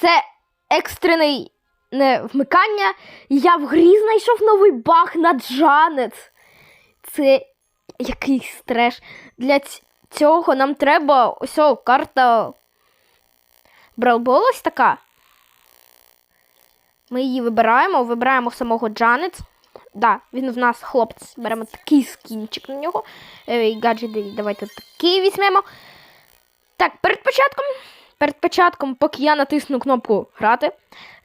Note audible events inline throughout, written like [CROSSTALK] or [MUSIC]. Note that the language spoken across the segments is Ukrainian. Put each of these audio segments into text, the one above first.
Це екстрений не вмикання. Я в грі знайшов новий баг на Джанет. Це якийсь треш. Для цього нам треба ось карта Брелбол ось така. Ми її вибираємо, вибираємо самого Джанет. Да, він в нас хлопець. Беремо такий скінчик на нього. Е, і гаджети давайте такий візьмемо. Так, перед початком, перед початком, поки я натисну кнопку грати,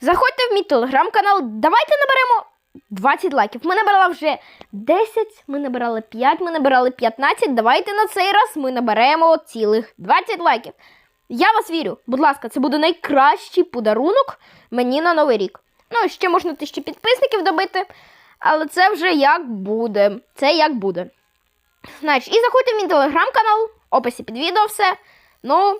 заходьте в мій телеграм-канал. Давайте наберемо 20 лайків. Ми набрали вже 10, ми набирали 5, ми набирали 15. Давайте на цей раз ми наберемо цілих 20 лайків. Я вас вірю. Будь ласка, це буде найкращий подарунок мені на Новий рік. Ну, ще можна тисячі підписників добити, але це вже як буде. Це як буде. Значить, і заходьте в мій телеграм-канал, описі під відео все. Ну,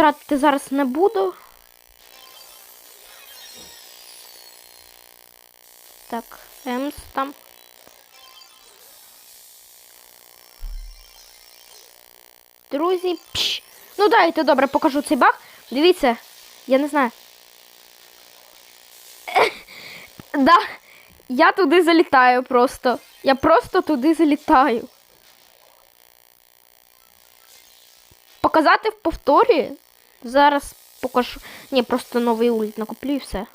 Тратити зараз не буду. Так, Емс там. Друзі, пш. Ну дайте добре покажу цей баг. Дивіться, я не знаю. [LAUGHS] да, я туди залітаю просто. Я просто туди залітаю. Показати в повторі. Зараз покажу. Ні, просто новий ульт накоплю і все.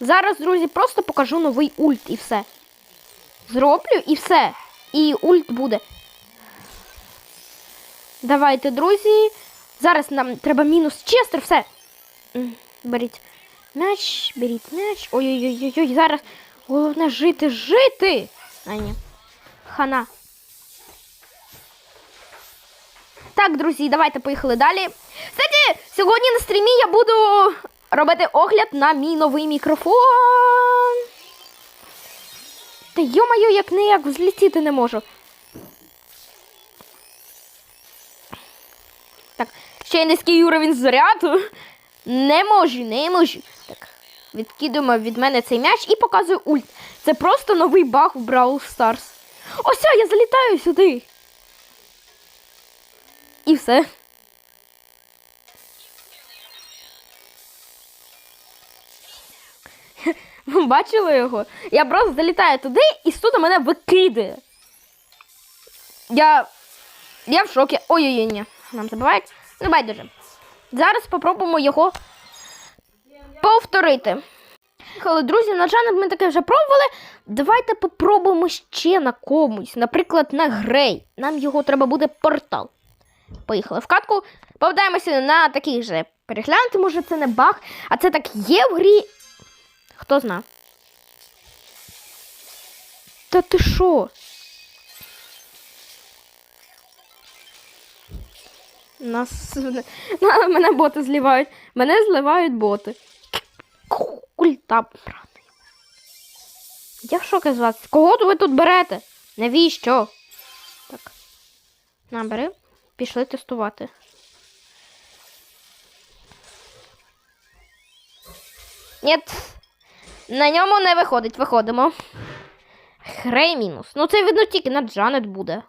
Зараз, друзі, просто покажу новий ульт і все. Зроблю і все. І ульт буде. Давайте, друзі. Зараз нам треба мінус честер, все. М, Беріть м'яч, беріть м'яч. Ой-ой-ой, зараз. Головне жити, жити. А ні. Хана. Так, друзі, давайте поїхали далі. Кстати, сьогодні на стрімі я буду робити огляд на мій новий мікрофон. Та йо-моє, як не як взлетіти не можу. Так, ще й низький уровень заряду. Не можу, не можу. Так, відкидуємо від мене цей м'яч і показую ульт. Це просто новий баг в Brawl Stars. Ось, я залітаю сюди. І все. Ви бачили його? Я просто залітаю туди і тут мене викидає. Я. Я в шокі. Ой-ой-ой, ні. Нам забувають. Ну, байдуже. Зараз спробуємо його повторити. Але, друзі, на жаль, ми таке вже пробували. Давайте попробуємо ще на комусь. Наприклад, на грей. Нам його треба буде портал. Поїхали в катку. Попадаємося на такий же. Переглянути, може, це не баг, а це так є в грі. Хто зна? Та ти що? Нас [LAUGHS] на, мене боти зливають. Мене зливають боти. Культа брати. Я в шокі з вас. Кого ви тут берете? Навіщо? Так. На, бери. Пішли тестувати. Ні. На ньому не виходить, виходимо. Хрей мінус. Ну це видно тільки на Джанет буде.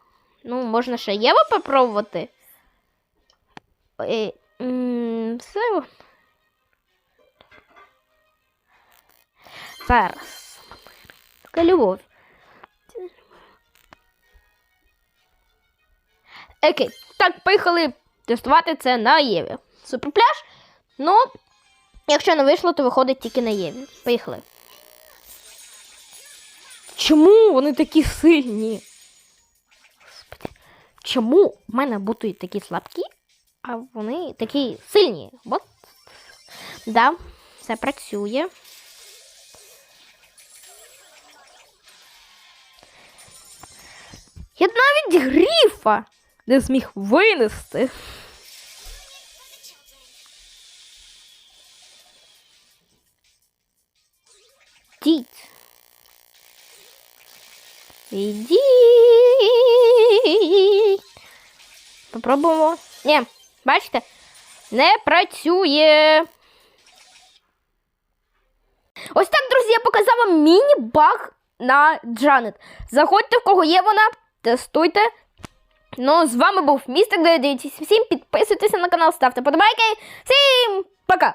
Ну, можна ще Єву попробувати. Е, Все. Зараз. Така любов. Окей. Так, поїхали тестувати це на Єві. Суперпляж. Ну, якщо не вийшло, то виходить тільки на Єві. Поїхали. Чому вони такі сильні? Чому в мене будуть такі слабкі, а вони такі сильні? От. Да, все працює. Я навіть гріфа не зміг винести. Йдіть. Йдіть. Попробуємо. Ні, бачите, не працює. Ось так, друзі, я показав вам міні-баг на Джанет. Заходьте, в кого є вона, тестуйте. Ну, з вами був містер 997. Всім підписуйтеся на канал, ставте подобайки. Всім пока!